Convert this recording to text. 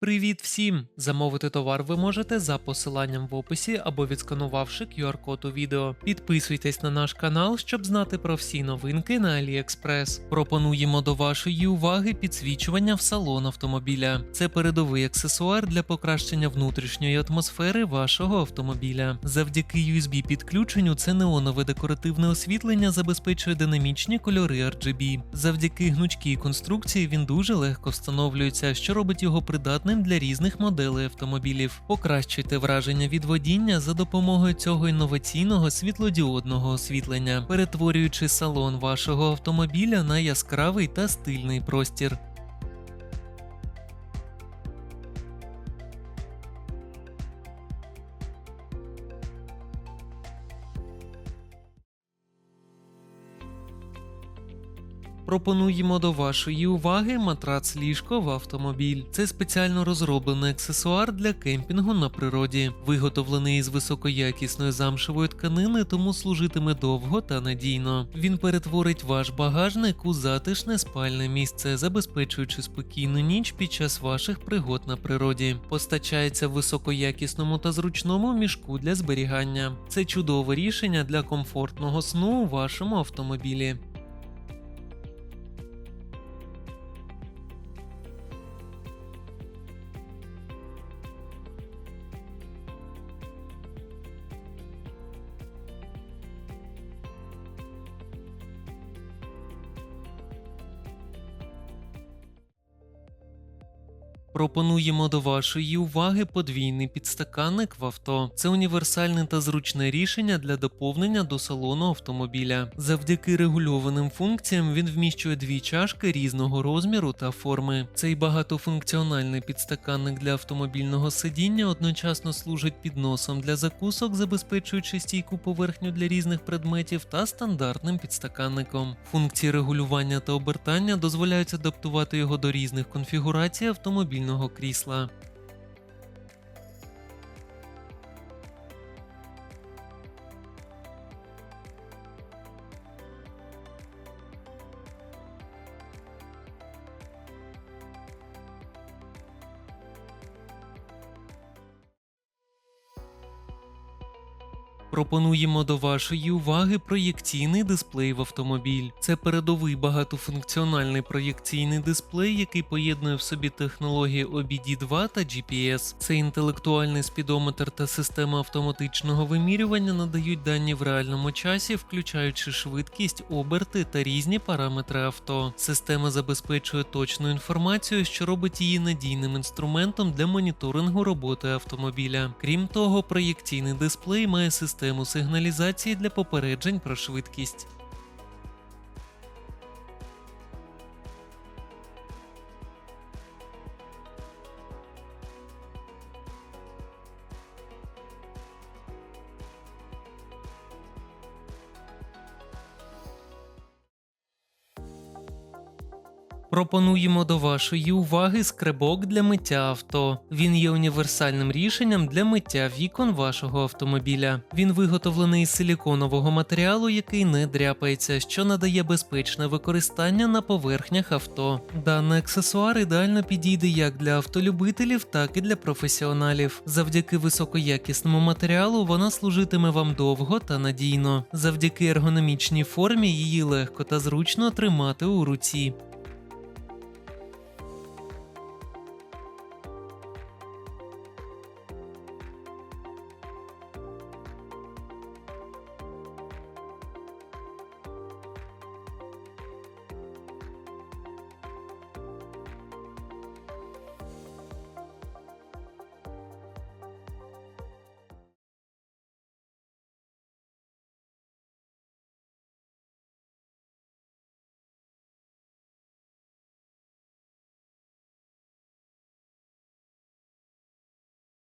Привіт всім! Замовити товар ви можете за посиланням в описі або відсканувавши QR-код у відео. Підписуйтесь на наш канал, щоб знати про всі новинки на AliExpress. Пропонуємо до вашої уваги підсвічування в салон автомобіля. Це передовий аксесуар для покращення внутрішньої атмосфери вашого автомобіля. Завдяки USB підключенню це неонове декоративне освітлення забезпечує динамічні кольори RGB. Завдяки гнучкій конструкції він дуже легко встановлюється, що робить його придатним для різних моделей автомобілів. Покращуйте враження від водіння за допомогою цього інноваційного світлодіодного освітлення, перетворюючи салон вашого автомобіля на яскравий та стильний простір. Пропонуємо до вашої уваги матрац ліжко в автомобіль. Це спеціально розроблений аксесуар для кемпінгу на природі, виготовлений із високоякісної замшевої тканини, тому служитиме довго та надійно. Він перетворить ваш багажник у затишне спальне місце, забезпечуючи спокійну ніч під час ваших пригод на природі. Постачається в високоякісному та зручному мішку для зберігання. Це чудове рішення для комфортного сну у вашому автомобілі. Пропонуємо до вашої уваги подвійний підстаканник в авто. Це універсальне та зручне рішення для доповнення до салону автомобіля. Завдяки регульованим функціям він вміщує дві чашки різного розміру та форми. Цей багатофункціональний підстаканник для автомобільного сидіння одночасно служить підносом для закусок, забезпечуючи стійку поверхню для різних предметів та стандартним підстаканником. Функції регулювання та обертання дозволяють адаптувати його до різних конфігурацій автомобільного крісла. Пропонуємо до вашої уваги проєкційний дисплей в автомобіль. Це передовий багатофункціональний проєкційний дисплей, який поєднує в собі технології OBD2 та GPS. Це інтелектуальний спідометр та система автоматичного вимірювання надають дані в реальному часі, включаючи швидкість, оберти та різні параметри авто. Система забезпечує точну інформацію, що робить її надійним інструментом для моніторингу роботи автомобіля. Крім того, проєкційний дисплей має систему сигналізації для попереджень про швидкість. Пропонуємо до вашої уваги скребок для миття авто. Він є універсальним рішенням для миття вікон вашого автомобіля. Він виготовлений із силіконового матеріалу, який не дряпається, що надає безпечне використання на поверхнях авто. Даний аксесуар ідеально підійде як для автолюбителів, так і для професіоналів. Завдяки високоякісному матеріалу вона служитиме вам довго та надійно. Завдяки ергономічній формі її легко та зручно тримати у руці.